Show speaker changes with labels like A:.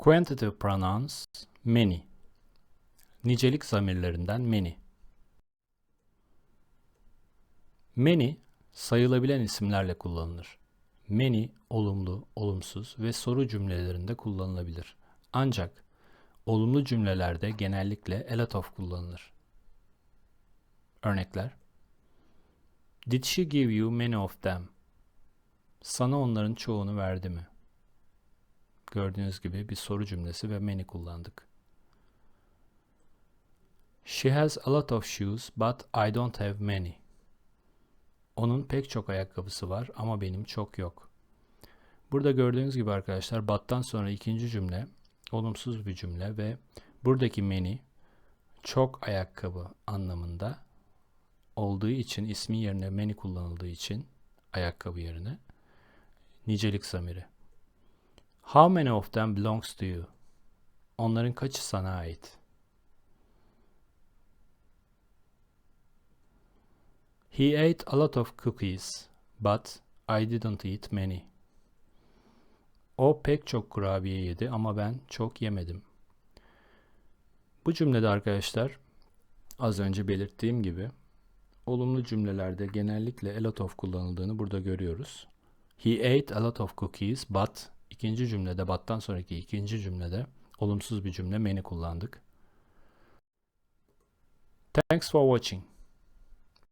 A: Quantitative pronouns many. Nicelik zamirlerinden many. Many sayılabilen isimlerle kullanılır. Many olumlu, olumsuz ve soru cümlelerinde kullanılabilir. Ancak olumlu cümlelerde genellikle a lot of kullanılır. Örnekler Did she give you many of them? Sana onların çoğunu verdi mi? Gördüğünüz gibi bir soru cümlesi ve many kullandık. She has a lot of shoes but I don't have many. Onun pek çok ayakkabısı var ama benim çok yok. Burada gördüğünüz gibi arkadaşlar but'tan sonra ikinci cümle olumsuz bir cümle ve buradaki many çok ayakkabı anlamında olduğu için ismi yerine many kullanıldığı için ayakkabı yerine nicelik zamiri. How many of them belongs to you? Onların kaçı sana ait? He ate a lot of cookies, but I didn't eat many. O pek çok kurabiye yedi ama ben çok yemedim. Bu cümlede arkadaşlar az önce belirttiğim gibi olumlu cümlelerde genellikle a lot of kullanıldığını burada görüyoruz. He ate a lot of cookies but ikinci cümlede but'tan sonraki ikinci cümlede olumsuz bir cümle many kullandık. Thanks for watching.